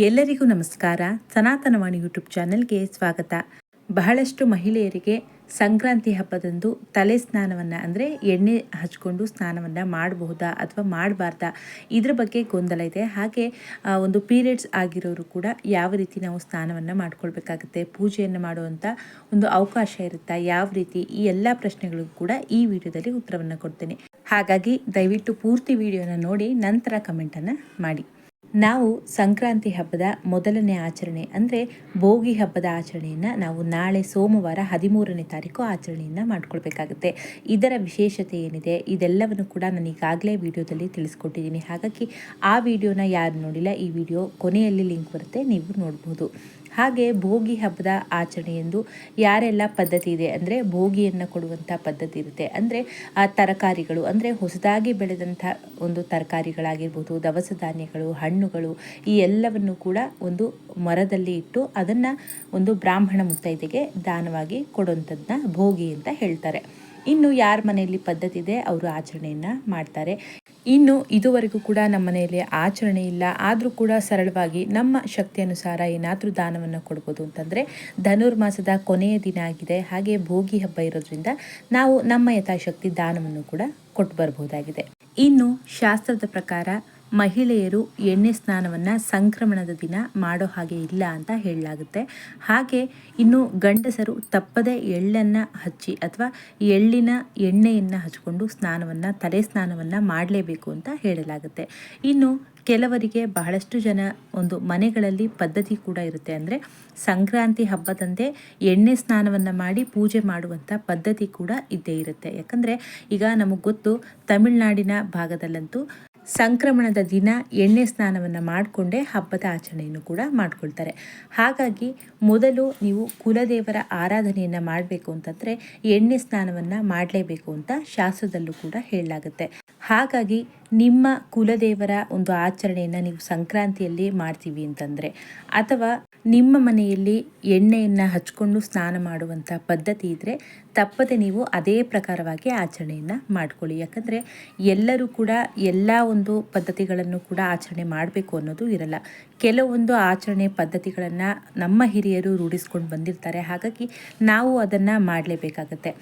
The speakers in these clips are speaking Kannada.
ಎಲ್ಲರಿಗೂ ನಮಸ್ಕಾರ. ಸನಾತನವಾಣಿ ಯೂಟ್ಯೂಬ್ ಚಾನೆಲ್ಗೆ ಸ್ವಾಗತ. ಬಹಳಷ್ಟು ಮಹಿಳೆಯರಿಗೆ ಸಂಕ್ರಾಂತಿ ಹಬ್ಬದಂದು ತಲೆ ಸ್ನಾನವನ್ನು ಅಂದರೆ ಎಣ್ಣೆ ಹಚ್ಕೊಂಡು ಸ್ನಾನವನ್ನು ಮಾಡಬಹುದಾ ಅಥವಾ ಮಾಡಬಾರ್ದಾ ಇದ್ರ ಬಗ್ಗೆ ಗೊಂದಲ ಇದೆ. ಹಾಗೆ ಒಂದು ಪೀರಿಯಡ್ಸ್ ಆಗಿರೋರು ಕೂಡ ಯಾವ ರೀತಿ ನಾವು ಸ್ನಾನವನ್ನು ಮಾಡ್ಕೊಳ್ಬೇಕಾಗುತ್ತೆ, ಪೂಜೆಯನ್ನು ಮಾಡುವಂಥ ಒಂದು ಅವಕಾಶ ಇರುತ್ತಾ, ಯಾವ ರೀತಿ ಈ ಎಲ್ಲ ಪ್ರಶ್ನೆಗಳಿಗೂ ಕೂಡ ಈ ವಿಡಿಯೋದಲ್ಲಿ ಉತ್ತರವನ್ನು ಕೊಡ್ತೇನೆ. ಹಾಗಾಗಿ ದಯವಿಟ್ಟು ಪೂರ್ತಿ ವಿಡಿಯೋನ ನೋಡಿ, ನಂತರ ಕಮೆಂಟನ್ನು ಮಾಡಿ. ನಾವು ಸಂಕ್ರಾಂತಿ ಹಬ್ಬದ ಮೊದಲನೇ ಆಚರಣೆ ಅಂದರೆ ಭೋಗಿ ಹಬ್ಬದ ಆಚರಣೆಯನ್ನು ನಾವು ನಾಳೆ ಸೋಮವಾರ ಹದಿಮೂರನೇ ತಾರೀಕು ಆಚರಣೆಯನ್ನು ಮಾಡ್ಕೊಳ್ಬೇಕಾಗುತ್ತೆ. ಇದರ ವಿಶೇಷತೆ ಏನಿದೆ? ಇದೆಲ್ಲವನ್ನು ಕೂಡ ನಾನು ಈಗಾಗಲೇ ವಿಡಿಯೋದಲ್ಲಿ ತಿಳಿಸ್ಕೊಟ್ಟಿದ್ದೀನಿ. ಹಾಗಾಗಿ ಆ ವಿಡಿಯೋನ ಯಾರು ನೋಡಿಲ್ಲ, ಈ ವಿಡಿಯೋ ಕೊನೆಯಲ್ಲಿ ಲಿಂಕ್ ಬರುತ್ತೆ, ನೀವು ನೋಡ್ಬೋದು. ಹಾಗೆ ಭೋಗಿ ಹಬ್ಬದ ಆಚರಣೆಯೆಂದು ಯಾರೆಲ್ಲ ಪದ್ಧತಿ ಇದೆ ಅಂದರೆ ಭೋಗಿಯನ್ನು ಕೊಡುವಂಥ ಪದ್ಧತಿ ಇರುತ್ತೆ. ಅಂದರೆ ಆ ತರಕಾರಿಗಳು, ಅಂದರೆ ಹೊಸದಾಗಿ ಬೆಳೆದಂಥ ಒಂದು ತರಕಾರಿಗಳಾಗಿರ್ಬೋದು, ದವಸ ಧಾನ್ಯಗಳು, ಹಣ್ಣುಗಳು, ಈ ಎಲ್ಲವನ್ನು ಕೂಡ ಒಂದು ಮರದಲ್ಲಿ ಇಟ್ಟು ಅದನ್ನು ಒಂದು ಬ್ರಾಹ್ಮಣ ಮುತ್ತೈದೆಗೆ ದಾನವಾಗಿ ಕೊಡುವಂಥದ್ದನ್ನ ಭೋಗಿ ಅಂತ ಹೇಳ್ತಾರೆ. ಇನ್ನು ಯಾರ ಮನೆಯಲ್ಲಿ ಪದ್ಧತಿ ಇದೆ, ಅವರು ಆಚರಣೆಯನ್ನು ಮಾಡ್ತಾರೆ. ಇನ್ನು ಇದುವರೆಗೂ ಕೂಡ ನಮ್ಮ ಮನೆಯಲ್ಲಿ ಆಚರಣೆ ಇಲ್ಲ. ಆದರೂ ಕೂಡ ಸರಳವಾಗಿ ನಮ್ಮ ಶಕ್ತಿ ಅನುಸಾರ ಏನಾದರೂ ದಾನವನ್ನು ಕೊಡ್ಬೋದು ಅಂತಂದರೆ ಧನುರ್ಮಾಸದ ಕೊನೆಯ ದಿನ ಆಗಿದೆ. ಹಾಗೆ ಭೋಗಿ ಹಬ್ಬ ಇರೋದ್ರಿಂದ ನಾವು ನಮ್ಮ ಯಥಾಶಕ್ತಿ ದಾನವನ್ನು ಕೂಡ ಕೊಟ್ಟು ಬರಬಹುದಾಗಿದೆ ಇನ್ನು ಶಾಸ್ತ್ರದ ಪ್ರಕಾರ ಮಹಿಳೆಯರು ಎಣ್ಣೆ ಸ್ನಾನವನ್ನು ಸಂಕ್ರಮಣದ ದಿನ ಮಾಡೋ ಹಾಗೆ ಇಲ್ಲ ಅಂತ ಹೇಳಲಾಗುತ್ತೆ. ಹಾಗೆ ಇನ್ನು ಗಂಡಸರು ತಪ್ಪದೆ ಎಳ್ಳನ್ನು ಹಚ್ಚಿ ಅಥವಾ ಎಳ್ಳಿನ ಎಣ್ಣೆಯನ್ನು ಹಚ್ಕೊಂಡು ಸ್ನಾನವನ್ನು, ತಲೆ ಸ್ನಾನವನ್ನು ಮಾಡಲೇಬೇಕು ಅಂತ ಹೇಳಲಾಗುತ್ತೆ. ಇನ್ನು ಕೆಲವರಿಗೆ ಬಹಳಷ್ಟು ಜನ ಒಂದು ಮನೆಗಳಲ್ಲಿ ಪದ್ಧತಿ ಕೂಡ ಇರುತ್ತೆ ಅಂದರೆ ಸಂಕ್ರಾಂತಿ ಹಬ್ಬದಂದೇ ಎಣ್ಣೆ ಸ್ನಾನವನ್ನು ಮಾಡಿ ಪೂಜೆ ಮಾಡುವಂಥ ಪದ್ಧತಿ ಕೂಡ ಇದ್ದೇ ಇರುತ್ತೆ. ಯಾಕಂದರೆ ಈಗ ನಮಗೆ ಗೊತ್ತು, ತಮಿಳುನಾಡಿನ ಭಾಗದಲ್ಲಂತೂ ಸಂಕ್ರಮಣದ ದಿನ ಎಣ್ಣೆ ಸ್ನಾನವನ್ನು ಮಾಡಿಕೊಂಡೇ ಹಬ್ಬದ ಆಚರಣೆಯನ್ನು ಕೂಡ ಮಾಡಿಕೊಳ್ತಾರೆ. ಹಾಗಾಗಿ ಮೊದಲು ನೀವು ಕುಲದೇವರ ಆರಾಧನೆಯನ್ನು ಮಾಡಬೇಕು ಅಂತಂದರೆ ಎಣ್ಣೆ ಸ್ನಾನವನ್ನು ಮಾಡಲೇಬೇಕು ಅಂತ ಶಾಸ್ತ್ರದಲ್ಲೂ ಕೂಡ ಹೇಳಲಾಗುತ್ತೆ. ಹಾಗಾಗಿ ನಿಮ್ಮ ಕುಲದೇವರ ಒಂದು ಆಚರಣೆಯನ್ನು ನೀವು ಸಂಕ್ರಾಂತಿಯಲ್ಲಿ ಮಾಡ್ತೀವಿ ಅಂತಂದರೆ ಅಥವಾ ನಿಮ್ಮ ಮನೆಯಲ್ಲಿ ಎಣ್ಣೆಯನ್ನು ಹಚ್ಕೊಂಡು ಸ್ನಾನ ಮಾಡುವಂಥ ಪದ್ಧತಿ ಇದ್ದರೆ ತಪ್ಪದೆ ನೀವು ಅದೇ ಪ್ರಕಾರವಾಗಿ ಆಚರಣೆಯನ್ನು ಮಾಡ್ಕೊಳ್ಳಿ. ಯಾಕಂದರೆ ಎಲ್ಲರೂ ಕೂಡ ಎಲ್ಲ ಒಂದು ಪದ್ಧತಿಗಳನ್ನು ಕೂಡ ಆಚರಣೆ ಮಾಡಬೇಕು ಅನ್ನೋದು ಇರಲ್ಲ. ಕೆಲವೊಂದು ಆಚರಣೆ ಪದ್ಧತಿಗಳನ್ನು ನಮ್ಮ ಹಿರಿಯರು ರೂಢಿಸ್ಕೊಂಡು ಬಂದಿರ್ತಾರೆ. ಹಾಗಾಗಿ ನಾವು ಅದನ್ನು ಮಾಡಲೇಬೇಕಾಗತ್ತೆ.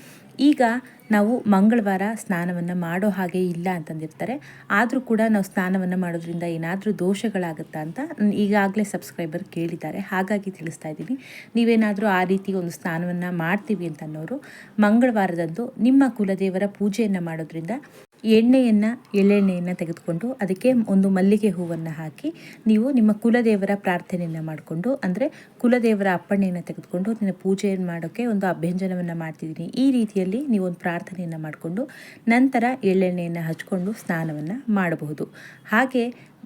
ಈಗ ನಾವು ಮಂಗಳವಾರ ಸ್ನಾನವನ್ನು ಮಾಡೋ ಹಾಗೆ ಇಲ್ಲ ಅಂತಂದಿರ್ತಾರೆ. ಆದರೂ ಕೂಡ ನಾವು ಸ್ನಾನವನ್ನು ಮಾಡೋದ್ರಿಂದ ಏನಾದರೂ ದೋಷಗಳಾಗುತ್ತಾ ಅಂತ ಈಗಾಗಲೇ ಸಬ್ಸ್ಕ್ರೈಬರ್ ಕೇಳಿದ್ದಾರೆ. ಹಾಗಾಗಿ ತಿಳಿಸ್ತಾ ಇದ್ದೀನಿ. ನೀವೇನಾದರೂ ಆ ರೀತಿ ಒಂದು ಸ್ನಾನವನ್ನು ಮಾಡ್ತೀವಿ ಅಂತ ಅನ್ನೋರು ಮಂಗಳವಾರದಂದು ನಿಮ್ಮ ಕುಲದೇವರ ಪೂಜೆಯನ್ನು ಮಾಡೋದ್ರಿಂದ ಎಣ್ಣೆಯನ್ನು, ಎಳ್ಳೆಣ್ಣೆಯನ್ನು ತೆಗೆದುಕೊಂಡು ಅದಕ್ಕೆ ಒಂದು ಮಲ್ಲಿಗೆ ಹೂವನ್ನು ಹಾಕಿ ನೀವು ನಿಮ್ಮ ಕುಲದೇವರ ಪ್ರಾರ್ಥನೆಯನ್ನು ಮಾಡಿಕೊಂಡು, ಅಂದರೆ ಕುಲದೇವರ ಅಪ್ಪಣೆಯನ್ನು ತೆಗೆದುಕೊಂಡು ನಿನ್ನ ಪೂಜೆಯನ್ನು ಮಾಡೋಕ್ಕೆ ಒಂದು ಅಭ್ಯಂಜನವನ್ನು ಮಾಡ್ತಿದ್ದೀನಿ. ಈ ರೀತಿಯಲ್ಲಿ ನೀವು ಒಂದು ಪ್ರಾರ್ಥನೆಯನ್ನು ಮಾಡಿಕೊಂಡು ನಂತರ ಎಳ್ಳೆಣ್ಣೆಯನ್ನು ಹಚ್ಕೊಂಡು ಸ್ನಾನವನ್ನು ಮಾಡಬಹುದು. ಹಾಗೆ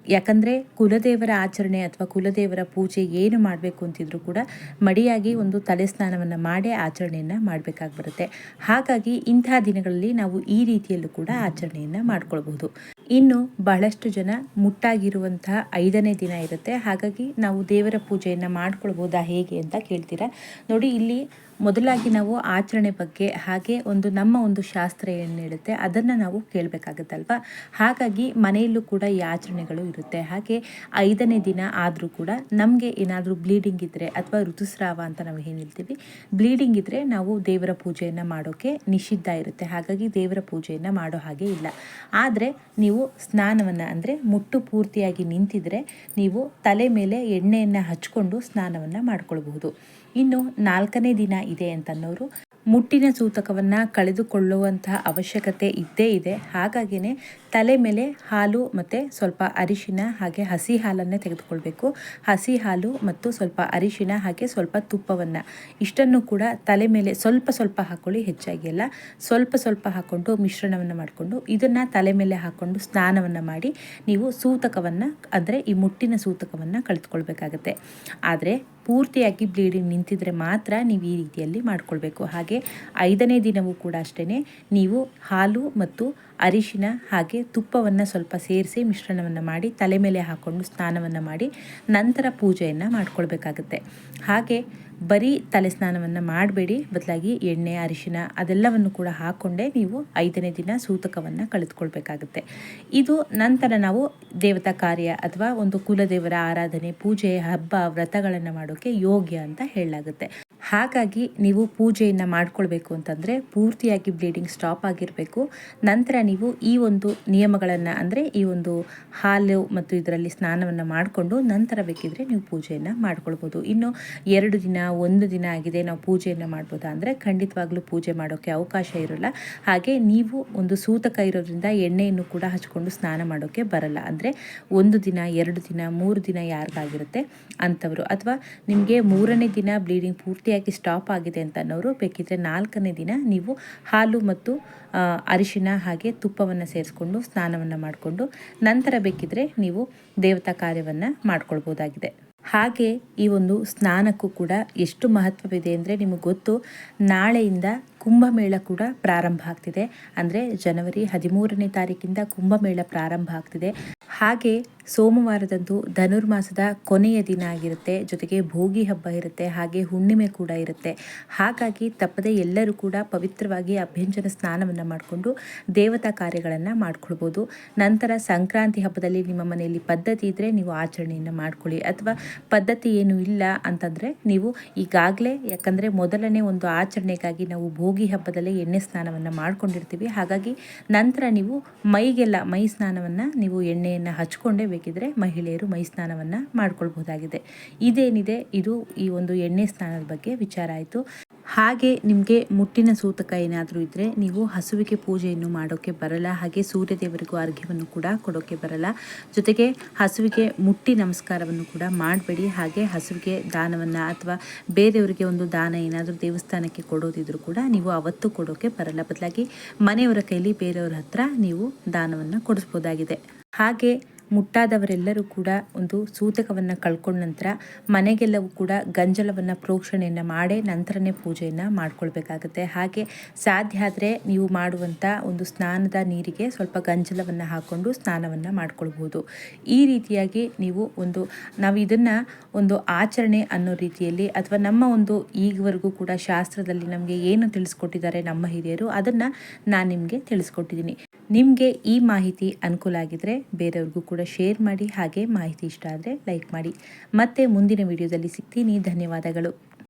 ಯಾಕಂದರೆ ಕುಲದೇವರ ಆಚರಣೆ ಅಥವಾ ಕುಲದೇವರ ಪೂಜೆ ಏನು ಮಾಡಬೇಕು ಅಂತಿದ್ರು ಕೂಡ ಮಡಿಯಾಗಿ ಒಂದು ತಲೆ ಸ್ನಾನವನ್ನು ಮಾಡೇ ಆಚರಣೆಯನ್ನು ಮಾಡಬೇಕಾಗಿ ಬರುತ್ತೆ ಹಾಗಾಗಿ ಇಂತಹ ದಿನಗಳಲ್ಲಿ ನಾವು ಈ ರೀತಿಯಲ್ಲೂ ಕೂಡ ಆಚರಣೆಯನ್ನು ಮಾಡ್ಕೊಳ್ಬಹುದು. ಇನ್ನು ಬಹಳಷ್ಟು ಜನ ಮುಟ್ಟಾಗಿರುವಂತಹ ಐದನೇ ದಿನ ಇರುತ್ತೆ. ಹಾಗಾಗಿ ನಾವು ದೇವರ ಪೂಜೆಯನ್ನು ಮಾಡ್ಕೊಳ್ಬೋದಾ ಹೇಗೆ ಅಂತ ಕೇಳ್ತೀರಾ? ನೋಡಿ, ಇಲ್ಲಿ ಮೊದಲಾಗಿ ನಾವು ಆಚರಣೆ ಬಗ್ಗೆ ಹಾಗೆ ಒಂದು ನಮ್ಮ ಒಂದು ಶಾಸ್ತ್ರ ಏನು ಹೇಳುತ್ತೆ ಅದನ್ನು ನಾವು ಕೇಳಬೇಕಾಗುತ್ತಲ್ವ? ಹಾಗಾಗಿ ಮನೆಯಲ್ಲೂ ಕೂಡ ಈ ಆಚರಣೆಗಳು ಇರುತ್ತೆ. ಹಾಗೆ ಐದನೇ ದಿನ ಆದರೂ ಕೂಡ ನಮಗೆ ಏನಾದರೂ ಬ್ಲೀಡಿಂಗ್ ಇದ್ದರೆ ಅಥವಾ ಋತುಸ್ರಾವ ಅಂತ ನಾವು ಏನು ಹೇಳ್ತೀವಿ? ಬ್ಲೀಡಿಂಗ್ ಇದ್ದರೆ ನಾವು ದೇವರ ಪೂಜೆಯನ್ನು ಮಾಡೋಕ್ಕೆ ನಿಷಿದ್ಧ ಇರುತ್ತೆ. ಹಾಗಾಗಿ ದೇವರ ಪೂಜೆಯನ್ನು ಮಾಡೋ ಹಾಗೆ ಇಲ್ಲ. ಆದರೆ ನೀವು ಸ್ನಾನವನ್ನು ಅಂದರೆ ಮುಟ್ಟು ಪೂರ್ತಿಯಾಗಿ ನಿಂತಿದ್ರೆ ನೀವು ತಲೆ ಮೇಲೆ ಎಣ್ಣೆಯನ್ನು ಹಚ್ಕೊಂಡು ಸ್ನಾನವನ್ನು ಮಾಡ್ಕೊಳ್ಬಹುದು. ಇನ್ನು ನಾಲ್ಕನೇ ದಿನ ಇದೆ ಅಂತನ್ನೋರು ಮುಟ್ಟಿನ ಸೂತಕವನ್ನು ಕಳೆದುಕೊಳ್ಳುವಂತಹ ಅವಶ್ಯಕತೆ ಇದ್ದೇ ಇದೆ. ಹಾಗಾಗಿಯೇ ತಲೆ ಮೇಲೆ ಹಾಲು ಮತ್ತು ಸ್ವಲ್ಪ ಅರಿಶಿನ ಹಾಗೆ ಹಸಿ ಹಾಲನ್ನೇ ತೆಗೆದುಕೊಳ್ಬೇಕು. ಹಸಿ ಹಾಲು ಮತ್ತು ಸ್ವಲ್ಪ ಅರಿಶಿನ ಹಾಗೆ ಸ್ವಲ್ಪ ತುಪ್ಪವನ್ನು. ಇಷ್ಟನ್ನು ಕೂಡ ತಲೆ ಮೇಲೆ ಸ್ವಲ್ಪ ಸ್ವಲ್ಪ ಹಾಕ್ಕೊಳ್ಳಿ ಹೆಚ್ಚಾಗಿ ಅಲ್ಲ. ಸ್ವಲ್ಪ ಸ್ವಲ್ಪ ಹಾಕ್ಕೊಂಡು ಮಿಶ್ರಣವನ್ನು ಮಾಡಿಕೊಂಡು ಇದನ್ನು ತಲೆ ಮೇಲೆ ಹಾಕ್ಕೊಂಡು ಸ್ನಾನವನ್ನು ಮಾಡಿ ನೀವು ಸೂತಕವನ್ನು, ಅಂದರೆ ಈ ಮುಟ್ಟಿನ ಸೂತಕವನ್ನು ಕಳೆದುಕೊಳ್ಬೇಕಾಗತ್ತೆ. ಆದರೆ ಪೂರ್ತಿಯಾಗಿ ಬ್ಲೀಡಿಂಗ್ ನಿಂತಿದ್ರೆ ಮಾತ್ರ ನೀವು ಈ ರೀತಿಯಲ್ಲಿ ಮಾಡ್ಕೊಳ್ಬೇಕು. ಹಾಗೆ ಐದನೇ ದಿನವೂ ಕೂಡ ಅಷ್ಟೇ ನೀವು ಹಾಲು ಮತ್ತು ಅರಿಶಿನ ಹಾಗೆ ತುಪ್ಪವನ್ನು ಸ್ವಲ್ಪ ಸೇರಿಸಿ ಮಿಶ್ರಣವನ್ನು ಮಾಡಿ ತಲೆ ಮೇಲೆ ಹಾಕ್ಕೊಂಡು ಸ್ನಾನವನ್ನು ಮಾಡಿ ನಂತರ ಪೂಜೆಯನ್ನು ಮಾಡ್ಕೊಳ್ಬೇಕಾಗುತ್ತೆ. ಹಾಗೆ ಬರೀ ತಲೆ ಸ್ನಾನವನ್ನು ಮಾಡಬೇಡಿ, ಬದಲಾಗಿ ಎಣ್ಣೆ, ಅರಿಶಿನ ಅದೆಲ್ಲವನ್ನು ಕೂಡ ಹಾಕ್ಕೊಂಡೇ ನೀವು ಐದನೇ ದಿನ ಸೂತಕವನ್ನು ಕಳೆದುಕೊಳ್ಬೇಕಾಗುತ್ತೆ. ಇದು ನಂತರ ನಾವು ದೇವತಾ ಕಾರ್ಯ ಅಥವಾ ಒಂದು ಕುಲದೇವರ ಆರಾಧನೆ, ಪೂಜೆ, ಹಬ್ಬ, ವ್ರತಗಳನ್ನು ಮಾಡೋಕ್ಕೆ ಯೋಗ್ಯ ಅಂತ ಹೇಳಲಾಗುತ್ತೆ. ಹಾಗಾಗಿ ನೀವು ಪೂಜೆಯನ್ನು ಮಾಡ್ಕೊಳ್ಬೇಕು ಅಂತಂದರೆ ಪೂರ್ತಿಯಾಗಿ ಬ್ಲೀಡಿಂಗ್ ಸ್ಟಾಪ್ ಆಗಿರಬೇಕು. ನಂತರ ನೀವು ಈ ಒಂದು ನಿಯಮಗಳನ್ನು ಅಂದರೆ ಈ ಒಂದು ಹಾಲು ಮತ್ತು ಇದರಲ್ಲಿ ಸ್ನಾನವನ್ನು ಮಾಡಿಕೊಂಡು ನಂತರ ಬೇಕಿದ್ರೆ ನೀವು ಪೂಜೆಯನ್ನು ಮಾಡ್ಕೊಳ್ಬೋದು. ಇನ್ನು ಎರಡು ದಿನ, ಒಂದು ದಿನ ಆಗಿದೆ ನಾವು ಪೂಜೆಯನ್ನು ಮಾಡ್ಬೋದಾ ಅಂದರೆ ಖಂಡಿತವಾಗ್ಲೂ ಪೂಜೆ ಮಾಡೋಕ್ಕೆ ಅವಕಾಶ ಇರೋಲ್ಲ. ಹಾಗೆ ನೀವು ಒಂದು ಸೂತಕ ಇರೋದ್ರಿಂದ ಎಣ್ಣೆಯನ್ನು ಕೂಡ ಹಚ್ಕೊಂಡು ಸ್ನಾನ ಮಾಡೋಕ್ಕೆ ಬರಲ್ಲ. ಅಂದರೆ ಒಂದು ದಿನ, ಎರಡು ದಿನ, ಮೂರು ದಿನ ಯಾರಿಗಾಗಿರುತ್ತೆ ಅಂಥವರು ಅಥವಾ ನಿಮಗೆ ಮೂರನೇ ದಿನ ಬ್ಲೀಡಿಂಗ್ ಪೂರ್ತಿಯಾಗಿ ಸ್ಟಾಪ್ ಆಗಿದೆ ಅಂತ ಅನ್ನೋರು ಬೇಕಿದ್ರೆ ನಾಲ್ಕನೇ ದಿನ ನೀವು ಹಾಲು ಮತ್ತು ಅರಿಶಿನ ಹಾಗೆ ತುಪ್ಪವನ್ನು ಸೇರಿಸ್ಕೊಂಡು, ಸ್ನಾನವನ್ನು ಮಾಡಿಕೊಂಡು ನಂತರ ಬೇಕಿದ್ರೆ ನೀವು ದೇವತಾ ಕಾರ್ಯವನ್ನು ಮಾಡ್ಕೊಳ್ಬೋದಾಗಿದೆ. ಹಾಗೆ ಈ ಒಂದು ಸ್ನಾನಕ್ಕೂ ಕೂಡ ಎಷ್ಟು ಮಹತ್ವವಿದೆ ಅಂದರೆ ನಿಮಗೆ ಗೊತ್ತು, ನಾಳೆಯಿಂದ ಕುಂಭಮೇಳ ಕೂಡ ಪ್ರಾರಂಭ ಆಗ್ತಿದೆ. ಅಂದರೆ ಜನವರಿ ಹದಿಮೂರನೇ ತಾರೀಕಿಂದ ಕುಂಭಮೇಳ ಪ್ರಾರಂಭ ಆಗ್ತಿದೆ. ಹಾಗೆ ಸೋಮವಾರದಂದು ಧನುರ್ಮಾಸದ ಕೊನೆಯ ದಿನ ಆಗಿರುತ್ತೆ. ಜೊತೆಗೆ ಭೋಗಿ ಹಬ್ಬ ಇರುತ್ತೆ. ಹಾಗೆ ಹುಣ್ಣಿಮೆ ಕೂಡ ಇರುತ್ತೆ. ಹಾಗಾಗಿ ತಪ್ಪದೆ ಎಲ್ಲರೂ ಕೂಡ ಪವಿತ್ರವಾಗಿ ಅಭ್ಯಂಜನ ಸ್ನಾನವನ್ನು ಮಾಡಿಕೊಂಡು ದೇವತಾ ಕಾರ್ಯಗಳನ್ನು ಮಾಡ್ಕೊಳ್ಬೋದು. ನಂತರ ಸಂಕ್ರಾಂತಿ ಹಬ್ಬದಲ್ಲಿ ನಿಮ್ಮ ಮನೆಯಲ್ಲಿ ಪದ್ಧತಿ ಇದ್ದರೆ ನೀವು ಆಚರಣೆಯನ್ನು ಮಾಡ್ಕೊಳ್ಳಿ. ಅಥವಾ ಪದ್ಧತಿ ಏನು ಇಲ್ಲ ಅಂತಂದರೆ ನೀವು ಈಗಾಗಲೇ, ಯಾಕಂದರೆ ಮೊದಲನೇ ಒಂದು ಆಚರಣೆಗಾಗಿ ನಾವು ಭೋಗಿ ಹಬ್ಬದಲ್ಲಿ ಎಣ್ಣೆ ಸ್ನಾನವನ್ನು ಮಾಡ್ಕೊಂಡಿರ್ತೀವಿ. ಹಾಗಾಗಿ ನಂತರ ನೀವು ಮೈಗೆಲ್ಲ, ಮೈ ಸ್ನಾನವನ್ನು ನೀವು ಎಣ್ಣೆಯನ್ನು ಹಚ್ಕೊಂಡೇ ಬೇಕಿದ್ರೆ ಮಹಿಳೆಯರು ಮೈ ಸ್ನಾನವನ್ನು ಮಾಡ್ಕೊಳ್ಬಹುದಾಗಿದೆ. ಇದೇನಿದೆ? ಇದು ಈ ಒಂದು ಎಣ್ಣೆ ಸ್ನಾನದ ಬಗ್ಗೆ ವಿಚಾರ ಆಯಿತು. ಹಾಗೆ ನಿಮಗೆ ಮುಟ್ಟಿನ ಸೂತಕ ಏನಾದರೂ ಇದ್ದರೆ ನೀವು ಹಸುವಿಗೆ ಪೂಜೆಯನ್ನು ಮಾಡೋಕ್ಕೆ ಬರಲ್ಲ, ಹಾಗೆ ಸೂರ್ಯದೇವರಿಗೂ ಅರ್ಘ್ಯವನ್ನು ಕೂಡ ಕೊಡೋಕ್ಕೆ ಬರಲ್ಲ. ಜೊತೆಗೆ ಹಸುವಿಗೆ ಮುಟ್ಟಿ ನಮಸ್ಕಾರವನ್ನು ಕೂಡ ಮಾಡಬೇಡಿ, ಹಾಗೆ ಹಸುವಿಗೆ ದಾನವನ್ನು ಅಥವಾ ಬೇರೆಯವರಿಗೆ ಒಂದು ದಾನ ಏನಾದರೂ ದೇವಸ್ಥಾನಕ್ಕೆ ಕೊಡೋದಿದ್ರೂ ಕೂಡ ನೀವು ಅವತ್ತು ಕೊಡೋಕ್ಕೆ ಬರಲ್ಲ. ಬದಲಾಗಿ ಮನೆಯವರ ಕೈಲಿ ಬೇರೆಯವ್ರ ಹತ್ರ ನೀವು ದಾನವನ್ನು ಕೊಡಿಸ್ಬೋದಾಗಿದೆ. ಹಾಗೆ ಮುಟ್ಟಾದವರೆಲ್ಲರೂ ಕೂಡ ಒಂದು ಸೂತಕವನ್ನು ಕಳ್ಕೊಂಡ ನಂತರ ಮನೆಗೆಲ್ಲವೂ ಕೂಡ ಗಂಜಲವನ್ನು ಪ್ರೋಕ್ಷಣೆಯನ್ನು ಮಾಡೇ ನಂತರನೇ ಪೂಜೆಯನ್ನು ಮಾಡ್ಕೊಳ್ಬೇಕಾಗತ್ತೆ. ಹಾಗೆ ಸಾಧ್ಯ ಆದರೆ ನೀವು ಮಾಡುವಂಥ ಒಂದು ಸ್ನಾನದ ನೀರಿಗೆ ಸ್ವಲ್ಪ ಗಂಜಲವನ್ನು ಹಾಕ್ಕೊಂಡು ಸ್ನಾನವನ್ನು ಮಾಡ್ಕೊಳ್ಬೋದು ಈ ರೀತಿಯಾಗಿ ನೀವು ಒಂದು, ನಾವು ಇದನ್ನು ಒಂದು ಆಚರಣೆ ಅನ್ನೋ ರೀತಿಯಲ್ಲಿ ಅಥವಾ ನಮ್ಮ ಒಂದು ಈಗವರೆಗೂ ಕೂಡ ಶಾಸ್ತ್ರದಲ್ಲಿ ನಮಗೆ ಏನು ತಿಳಿಸ್ಕೊಟ್ಟಿದ್ದಾರೆ ನಮ್ಮ ಹಿರಿಯರು ಅದನ್ನು ನಾನು ನಿಮಗೆ ತಿಳಿಸ್ಕೊಟ್ಟಿದ್ದೀನಿ. ನಿಮಗೆ ಈ ಮಾಹಿತಿ ಅನುಕೂಲ ಆಗಿದ್ದರೆ ಬೇರೆಯವ್ರಿಗೂ ಕೂಡ ಶೇರ್ ಮಾಡಿ, ಹಾಗೆ ಮಾಹಿತಿ ಇಷ್ಟ ಆದರೆ ಲೈಕ್ ಮಾಡಿ. ಮತ್ತೆ ಮುಂದಿನ ವಿಡಿಯೋದಲ್ಲಿ ಸಿಗ್ತೀನಿ. ಧನ್ಯವಾದಗಳು.